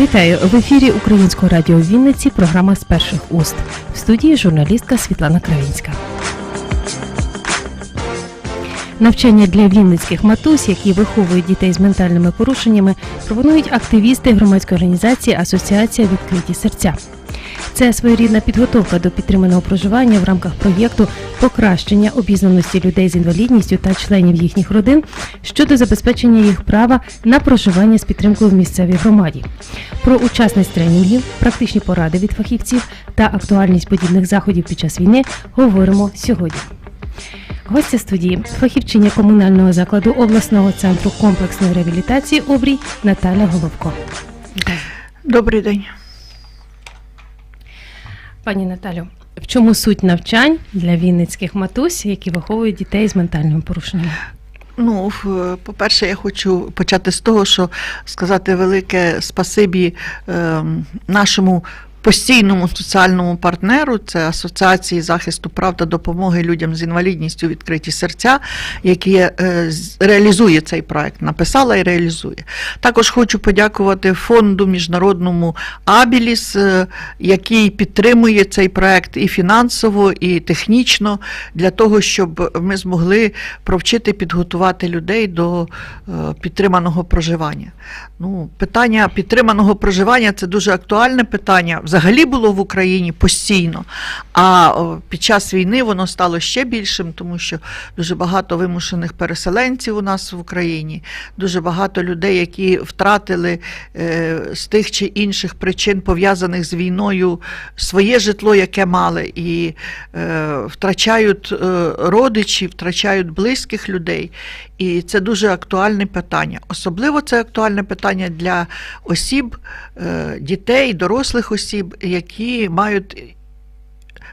Вітаю в ефірі Українського радіо Вінниці. Програма з перших уст в студії журналістка Світлана Кравінська. Навчання для вінницьких матусь, які виховують дітей з ментальними порушеннями, пропонують активісти громадської організації Асоціація відкриті серця. Це своєрідна підготовка до підтриманого проживання в рамках проєкту покращення обізнаності людей з інвалідністю та членів їхніх родин щодо забезпечення їх права на проживання з підтримкою в місцевій громаді. Про учасність тренінгів, практичні поради від фахівців та актуальність подібних заходів під час війни говоримо сьогодні. Гостя студії фахівчиня комунального закладу обласного центру комплексної реабілітації обрій Наталя Головко. Добрий день. Пані Наталю, в чому суть навчань для вінницьких матусь, які виховують дітей з ментальними порушеннями? Ну, по-перше, я хочу почати з того, що сказати велике спасибі ем, нашому постійному соціальному партнеру, це Асоціації захисту прав та допомоги людям з інвалідністю відкриті серця, які е, реалізує цей проект, написала і реалізує. Також хочу подякувати фонду міжнародному Абіліс, е, який підтримує цей проект і фінансово, і технічно для того, щоб ми змогли провчити підготувати людей до е, підтриманого проживання. Ну, питання підтриманого проживання це дуже актуальне питання. Взагалі було в Україні постійно. А під час війни воно стало ще більшим, тому що дуже багато вимушених переселенців у нас в Україні, дуже багато людей, які втратили е, з тих чи інших причин, пов'язаних з війною, своє житло, яке мали, і е, втрачають е, родичів, втрачають близьких людей. І це дуже актуальне питання. Особливо це актуальне питання для осіб, дітей, дорослих осіб, які мають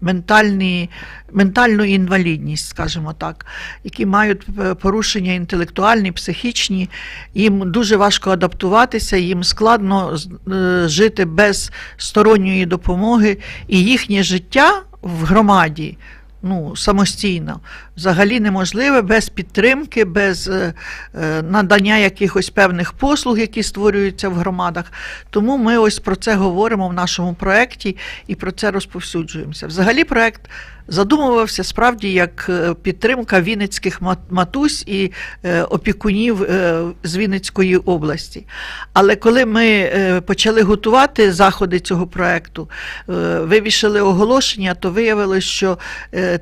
ментальні, ментальну інвалідність, скажімо так, які мають е, порушення інтелектуальні, психічні, їм дуже важко адаптуватися, їм складно е, жити без сторонньої допомоги, і їхнє життя в громаді. Ну, самостійно, взагалі неможливе без підтримки, без е, е, надання якихось певних послуг, які створюються в громадах. Тому ми ось про це говоримо в нашому проєкті і про це розповсюджуємося. Взагалі, проєкт задумувався справді як е, підтримка вінницьких мат- матусь і опікунів з Вінницької області. Але коли ми почали готувати заходи цього проєкту, вивішали оголошення, то виявилось, що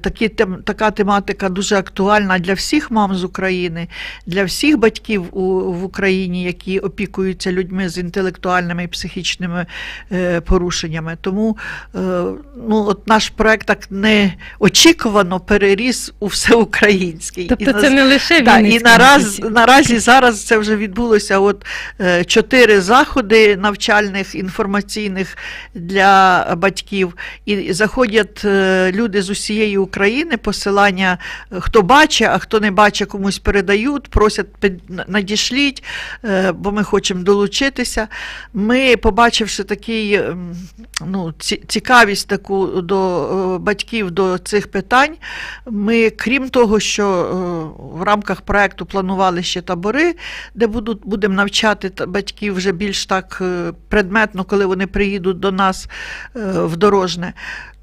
такі, така тематика дуже актуальна для всіх мам з України, для всіх батьків у, в Україні, які опікуються людьми з інтелектуальними і психічними е, порушеннями. Тому е, ну, от наш проект так неочікувано переріс у всеукраїнський. Тобто І це нас- не лише так, і нараз, наразі зараз це вже відбулося от е, чотири заходи навчальних, інформаційних для батьків. І заходять люди з усієї України, посилання, хто бачить, а хто не бачить, комусь передають, просять надішліть, е, бо ми хочемо долучитися. Ми, побачивши такий, ем, ну, цікавість таку до е, батьків до цих питань, ми, крім того, що е, в рамках проекту планували ще табори, де будемо навчати батьків вже більш так е, предметно, коли вони приїдуть до нас е, в дорожне.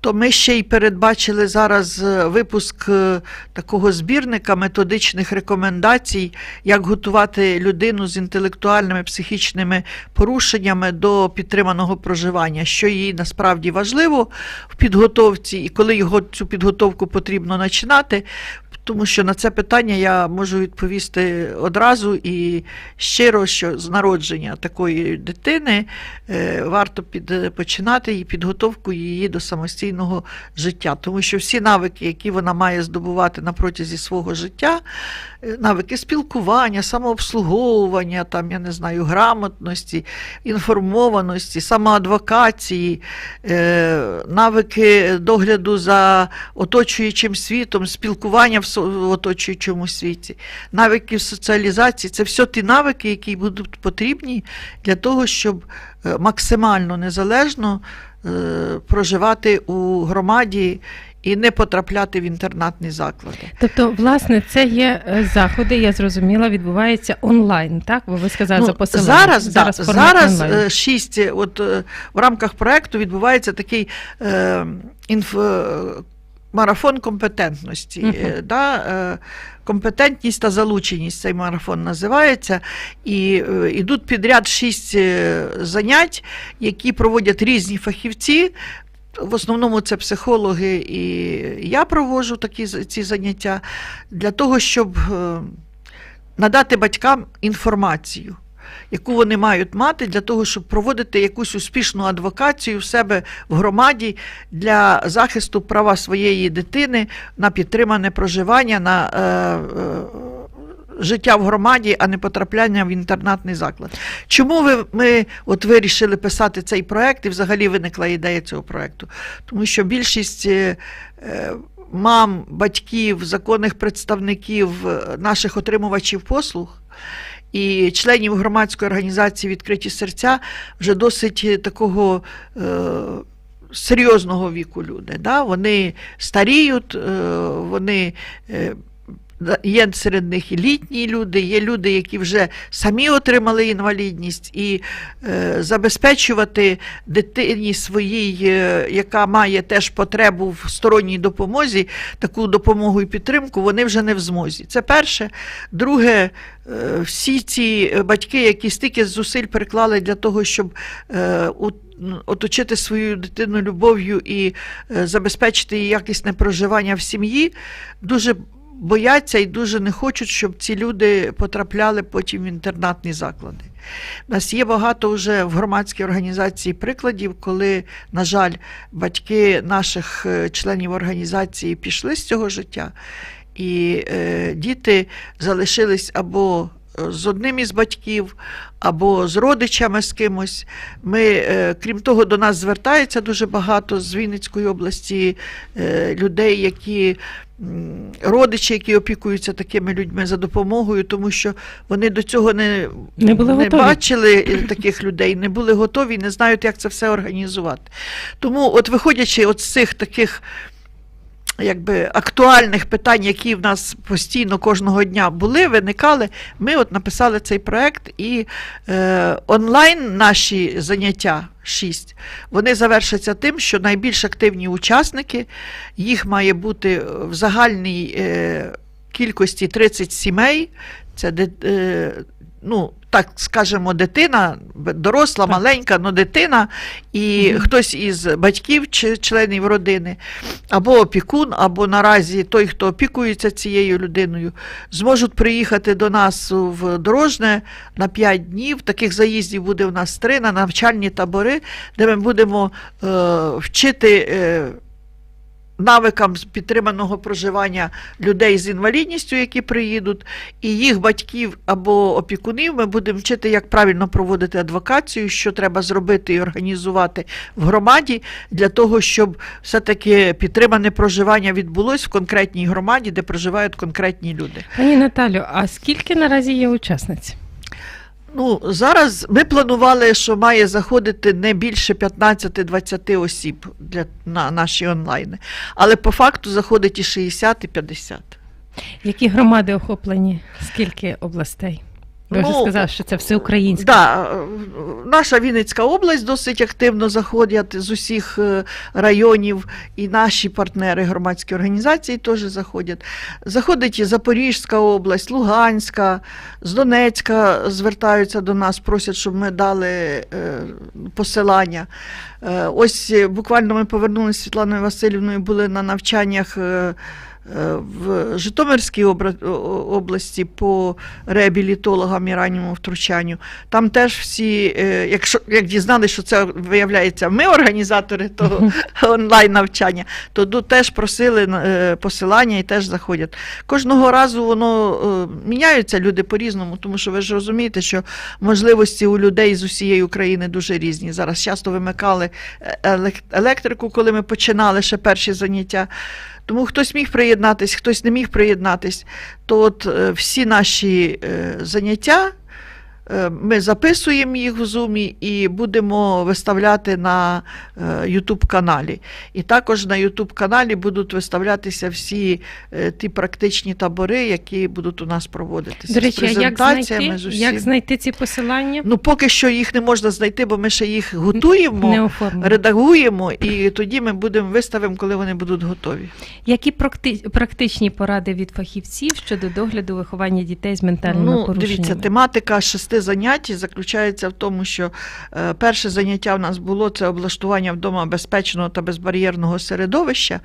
То ми ще й передбачили зараз е, випуск е, такого збірника методичних рекомендацій, як готувати людину з інтелектуальними психічними порушеннями до підтриманого проживання, що їй насправді важливо в підготовці, і коли його цю підготовку потрібно починати. Тому що на це питання я можу відповісти одразу і щиро, що з народження такої дитини е, варто під, починати її підготовку її до самостійного життя. Тому що всі навики, які вона має здобувати на протязі свого життя, е, навики спілкування, самообслуговування, там, я не знаю, грамотності, інформованості, самоадвокації, е, навики догляду за оточуючим світом, спілкування в в оточуючому світі, навики соціалізації це все ті навики, які будуть потрібні для того, щоб е, максимально незалежно е, проживати у громаді і не потрапляти в інтернатні заклади. Тобто, власне, це є е, заходи, я зрозуміла, відбуваються онлайн, так? Бо ви сказали за посиланням. Ну, зараз, зараз, да, зараз онлайн. шість, от в рамках проекту відбувається такий е, інф, марафон компетентності. Е, да, е, компетентність та залученість цей марафон називається. І е, йдуть підряд шість е, занять, які проводять різні фахівці. В основному це психологи, і я проводжу такі ці заняття для того, щоб е, надати батькам інформацію, яку вони мають мати для того, щоб проводити якусь успішну адвокацію в себе в громаді для захисту права своєї дитини на підтримане проживання, на е, е, життя в громаді, а не потрапляння в інтернатний заклад. Чому ви, ми от вирішили писати цей проект і взагалі виникла ідея цього проекту? Тому що більшість. е, е, Мам, батьків, законних представників е, наших отримувачів послуг і членів громадської організації Відкриті серця вже досить е, такого е, серйозного віку люди. Да? Вони старіють, е, вони. Є серед них і літні люди, є люди, які вже самі отримали інвалідність, і е, забезпечувати дитині своїй, е, яка має теж потребу в сторонній допомозі, таку допомогу і підтримку, вони вже не в змозі. Це перше. Друге, е, всі ці батьки, які стільки зусиль приклали для того, щоб е, у- оточити свою дитину любов'ю і е, забезпечити їй якісне проживання в сім'ї, дуже бояться і дуже не хочуть, щоб ці люди потрапляли потім в інтернатні заклади. У нас є багато вже в громадській організації прикладів, коли, на жаль, батьки наших е, членів організації пішли з цього життя, і е, діти залишились або е, з одним із батьків, або з родичами з кимось. Ми, е, крім того, до нас звертається дуже багато з Вінницької області е, людей, які родичі, які опікуються такими людьми за допомогою, тому що вони до цього не, Не були готові. бачили таких людей, не були готові, не знають, як це все організувати. Тому, от виходячи от з цих таких якби актуальних питань, які в нас постійно кожного дня були, виникали, ми от написали цей проект і е, онлайн наші заняття. Шість. Вони завершаться тим, що найбільш активні учасники, їх має бути в загальній е, кількості 30 сімей. Це е, ну, так скажемо, дитина, доросла, маленька, але дитина, і Мгм. хтось із батьків чи членів родини, або опікун, або наразі той, хто опікується цією людиною, зможуть приїхати до нас в Дорожне на 5 днів. Таких заїздів буде у нас три на навчальні табори, де ми будемо е, вчити. Е, Навикам підтриманого проживання людей з інвалідністю, які приїдуть, і їх батьків або опікунів ми будемо вчити, як правильно проводити адвокацію, що треба зробити і організувати в громаді для того, щоб все-таки підтримане проживання відбулось в конкретній громаді, де проживають конкретні люди. Пані Наталю, а скільки наразі є учасниць? Ну, зараз ми планували, що має заходити не більше 15-20 осіб для, на наші онлайни, але по факту заходить і 60, і 50. Які громади охоплені? Скільки областей? Ви вже Ну, сказали, що це всеукраїнське. Да, е, наша Вінницька область досить активно заходять з усіх е, районів, і наші партнери громадські організації теж заходять. Заходить і Запорізька область, Луганська, з Донецька звертаються до нас, просять, щоб ми дали е, посилання. Ось буквально ми повернулися з Світланою Васильівною, були на навчаннях. Е, В Житомирській області по реабілітологам і ранньому втручанню. Там теж всі, е, якщо як дізналися, що це виявляється, ми організатори того онлайн навчання, то теж просили е, посилання і теж заходять. Кожного разу воно міняються люди по-різному, тому що ви ж розумієте, що можливості у людей з усієї України дуже різні. Зараз часто вимикали електрику, коли ми починали ще перші заняття. Тому хтось міг приєднатись, хтось не міг приєднатись. То от е, всі наші е, заняття Ми записуємо їх в зумі і будемо виставляти на YouTube каналі. І також на YouTube каналі будуть виставлятися всі е, ті практичні табори, які будуть у нас проводитися. До з речі, а як знайти, з як знайти ці посилання? Ну, поки що їх не можна знайти, бо ми ще їх готуємо, Не редагуємо, і тоді ми будемо виставимо, коли вони будуть готові. Які практи- практичні поради від фахівців щодо догляду виховання дітей з ментальними Ну, порушеннями? дивіться, тематика шести занять заключається в тому, що е, перше заняття в нас було це облаштування вдома безпечного та безбар'єрного середовища,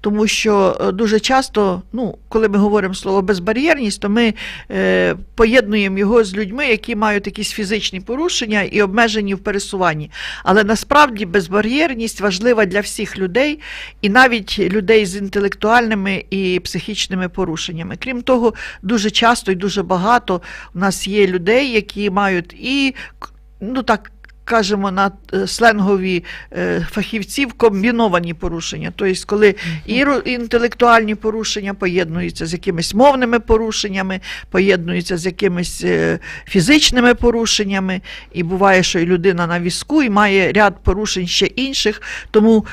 тому що е, дуже часто, ну, коли ми говоримо слово безбар'єрність, то ми е, поєднуємо його з людьми, які мають якісь фізичні порушення і обмежені в пересуванні. Але насправді безбар'єрність важлива для всіх людей, і навіть людей з інтелектуальними і психічними порушеннями. Крім того, дуже часто і дуже багато у нас є людей, які мають і ну так. Кажемо на е, сленгові е, фахівців комбіновані порушення, тобто, коли і інтелектуальні порушення поєднуються з якимись мовними порушеннями, поєднуються з якимись е, фізичними порушеннями, і буває, що і людина на візку, і має ряд порушень ще інших. Тому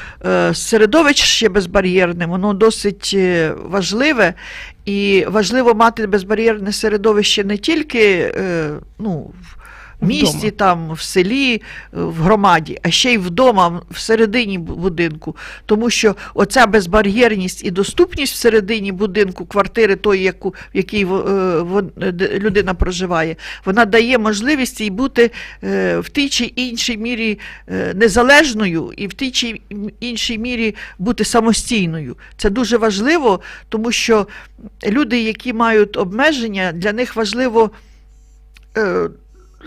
середовище безбар'єрне, воно досить важливе, і важливо мати безбар'єрне середовище не тільки ну, в місті, Вдома. там, в селі, е, в громаді, а ще й вдома, всередині бу- будинку. Тому що оця безбар'єрність і доступність всередині будинку, квартири тої, яку, в якій во- е, людина проживає, вона дає можливість їй бути е, в тій чи іншій мірі незалежною і в тій чи іншій мірі бути самостійною. Це дуже важливо, тому що люди, які мають обмеження, для них важливо.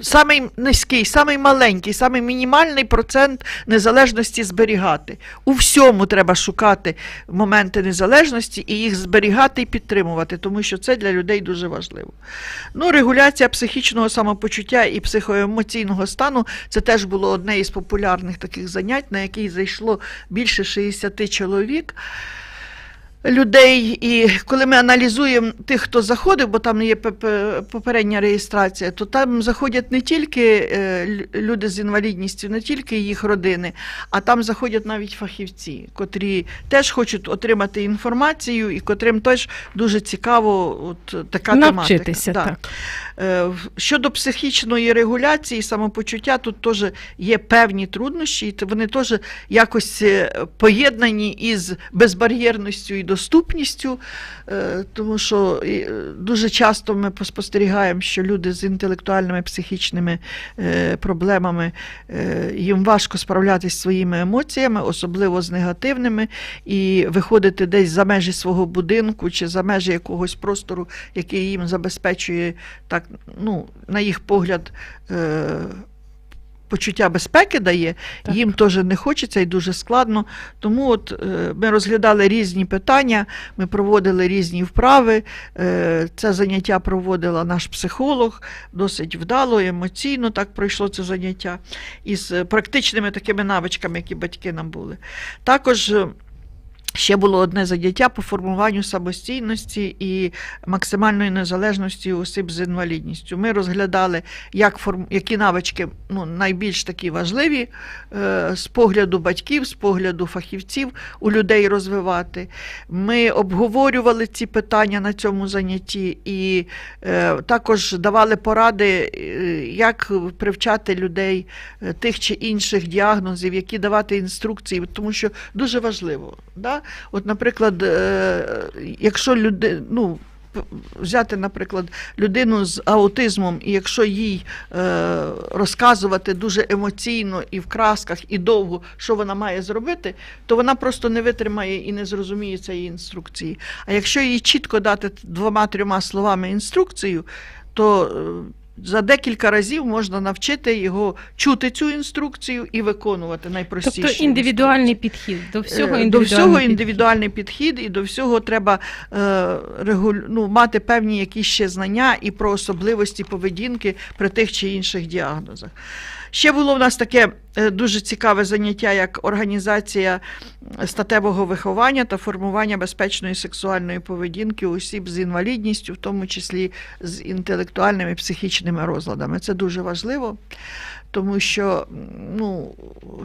Самий низький, самий маленький, самий мінімальний процент незалежності зберігати. У всьому треба шукати моменти незалежності і їх зберігати і підтримувати, тому що це для людей дуже важливо. Ну, регуляція психічного самопочуття і психоемоційного стану це теж було одне із популярних таких занять, на який зайшло більше 60 чоловік людей. І коли ми аналізуємо тих, хто заходив, бо там є попередня реєстрація, то там заходять не тільки е, люди з інвалідністю, не тільки їх родини, а там заходять навіть фахівці, котрі теж хочуть отримати інформацію, і котрим теж дуже цікаво от така Навчитися, тематика. так. Е, Щодо психічної регуляції, самопочуття, тут теж є певні труднощі, і вони теж якось е, поєднані із безбар'єрністю і доступністю, е, тому що е, дуже часто ми поспостерігаємо, що люди з інтелектуальними психічними е, проблемами їм важко справлятися своїми емоціями, особливо з негативними, і виходити десь за межі свого будинку чи за межі якогось простору, який їм забезпечує так, ну, на їх погляд. Почуття безпеки дає, Так. їм теж не хочеться і дуже складно. Тому от е, ми розглядали різні питання, ми проводили різні вправи. Е, Це заняття проводила наш психолог, досить вдало, емоційно так пройшло це заняття із е, практичними такими навичками, які батьки нам були. Також Ще було одне заняття по формуванню самостійності і максимальної незалежності осіб з інвалідністю. Ми розглядали, як форм... які навички ну, найбільш такі важливі е, з погляду батьків, з погляду фахівців у людей розвивати. Ми обговорювали ці питання на цьому занятті і е, також давали поради, е, як привчати людей тих чи інших діагнозів, які давати інструкції, тому що дуже важливо. Да? От, наприклад, е, якщо люди, ну, взяти, наприклад, людину з аутизмом, і якщо їй е, розказувати дуже емоційно і в красках, і довго, що вона має зробити, то вона просто не витримає і не зрозуміє цієї інструкції. А якщо їй чітко дати двома-трьома словами інструкцію, то е, за декілька разів можна навчити його чути цю інструкцію і виконувати найпростіші. Тобто індивідуальний підхід до всього Е, індивідуальний До всього підхід. індивідуальний підхід, і до всього треба е, регуль... ну, мати певні якісь ще знання і про особливості поведінки при тих чи інших діагнозах. Ще було в нас таке е, дуже цікаве заняття, як організація статевого виховання та формування безпечної сексуальної поведінки осіб з інвалідністю, в тому числі з інтелектуальними і психічними розладами. Це дуже важливо, тому що ну,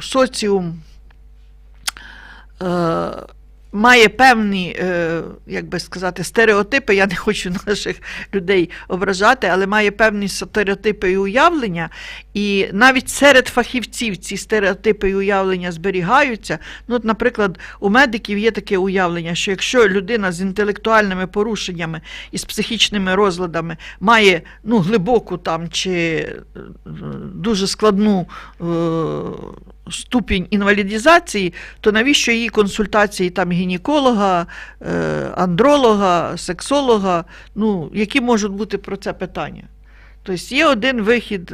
соціум. Е, Має певні, е, як би сказати, стереотипи. Я не хочу наших людей ображати, але має певні стереотипи і уявлення. І навіть серед фахівців ці стереотипи і уявлення зберігаються. Ну, от, наприклад, у медиків є таке уявлення, що якщо людина з інтелектуальними порушеннями і з психічними розладами має ну, глибоку там чи е, дуже складну е, ступінь інвалідізації, то навіщо її консультації там гінеколога, е, андролога, сексолога, ну, які можуть бути про це питання? Тобто є один вихід.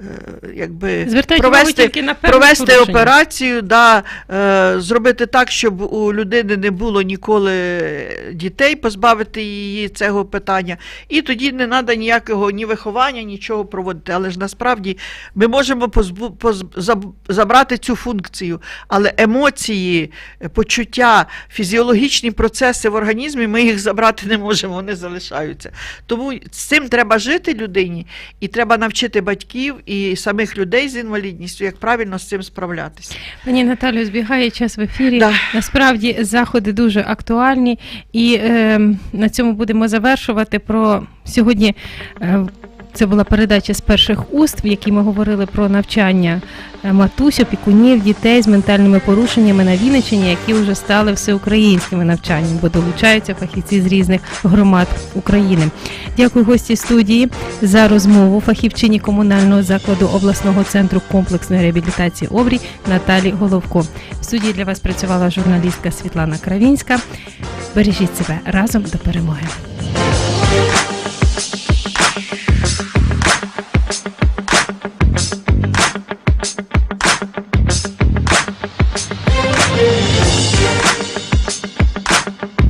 Е, Якби Звертайте провести, на провести порушення. операцію, да, е, зробити так, щоб у людини не було ніколи дітей, позбавити її цього питання. І тоді не треба ніякого ні виховання, нічого проводити. Але ж насправді ми можемо позбу, поз, заб- забрати цю функцію, але емоції, почуття, фізіологічні процеси в організмі ми їх забрати не можемо, вони залишаються. Тому з цим треба жити людині, і треба навчити батьків і самих людей з інвалідністю, як правильно з цим справлятися. Пані Наталю, збігає час в ефірі. Да. Насправді заходи дуже актуальні, і е, на цьому будемо завершувати. Про сьогодні е, це була передача з перших уст, в якій ми говорили про навчання е, матусь, опікунів, дітей з ментальними порушеннями на Вінниччині, які вже стали всеукраїнськими навчаннями, бо долучаються фахівці з різних громад України. Дякую гості студії за розмову фахівчині комунального закладу обласного центру комплексної реабілітації Обрій Наталі Головко. В студії для вас працювала журналістка Світлана Кравінська. Бережіть себе разом до перемоги.